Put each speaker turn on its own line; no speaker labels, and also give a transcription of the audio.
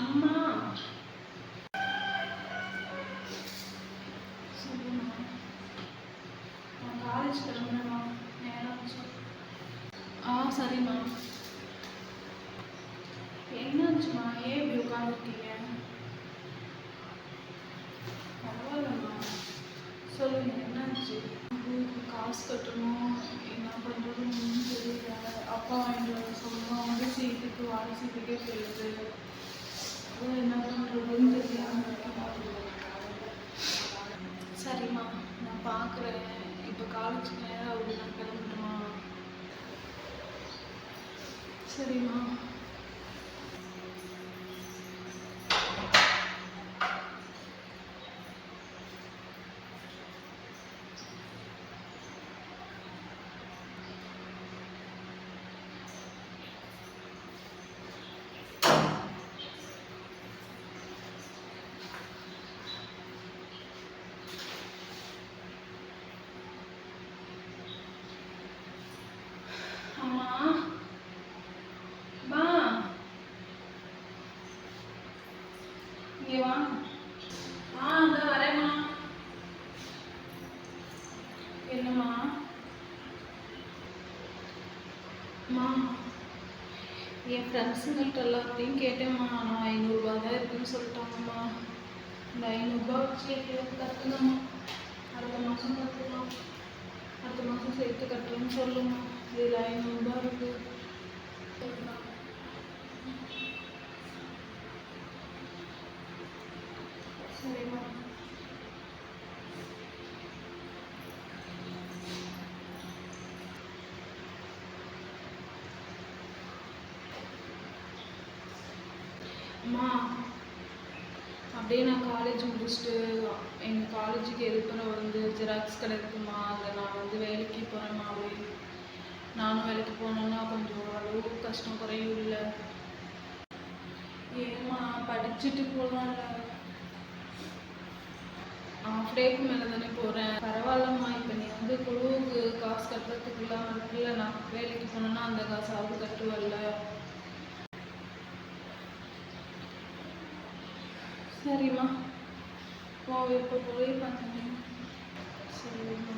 அம்மா. சொல்லுமா? நான் காலேஜ் கிளம்புறேம்மா. நேரம் ஆ சரிம்மா. என்னாச்சும்மா? ஏன் இப்படி உட்காந்துருக்கீங்க பரவாயில்லம்மா. சொல்லுங்க என்னாச்சு? காசு கட்டணும். என்ன பண்ணுறதுன்னு தெரியல. அப்பா வாங்கிட்டு வர சொல்லணும். வந்து சீட்டுக்கு வாரி சீட்டுக்கே போயிடுது. சரிம்மா நான் பார்க்குறேன். இப்போ காலேஜுக்கு நேரம் ஆகுது நான் கிளம்பட்டுமா? சரிம்மா அம்மா அம்மா முடியுமா ஆ இந்த வரேம்மா. என்னம்மா? அம்மா என் ஃப்ரெண்ட்ஸுங்கள்ட்ட எல்லாத்தையும் கேட்டேம்மா. நான் ஐநூறுரூவா தான் இருக்குன்னு சொல்லிட்டாங்கம்மா. இந்த ஐநூறுரூபா வச்சு எப்படியாவது கட்டணும்மா அடுத்த மாதம் கற்றுக்கலாம் அடுத்த மாதம் சேர்த்து கட்டுறேன்னு சொல்லுமா இதில் ஐநூறுரூபா இருக்கு. அம்மா அப்படியே நான் காலேஜ் முடிச்சுட்டு எங்கள் காலேஜுக்கு எதிர்ப்புற வந்து ஜெராக்ஸ் கடை இருக்குமா? நான் வந்து வேலைக்கு போகிறேம்மா அப்படியே. நானும் வேலைக்கு போனேன்னா கொஞ்சம் ஓரளவு கஷ்டம் குறையும் இல்லை. ஏம்மா படிச்சுட்டு போகலாம்ல ஆஃப் டேக்கு மேலே தானே போகிறேன் பரவாயில்லம்மா இப்போ நீ வந்து குழுவுக்கு காசு கட்டுறதுக்குலாம் இருக்குல்ல நான் வேலைக்கு போனேன்னா அந்த காசு காசாவது கட்டுவல்ல சரிம்மா. போ இப்போ போய் பார்த்தேன் சரிம்மா.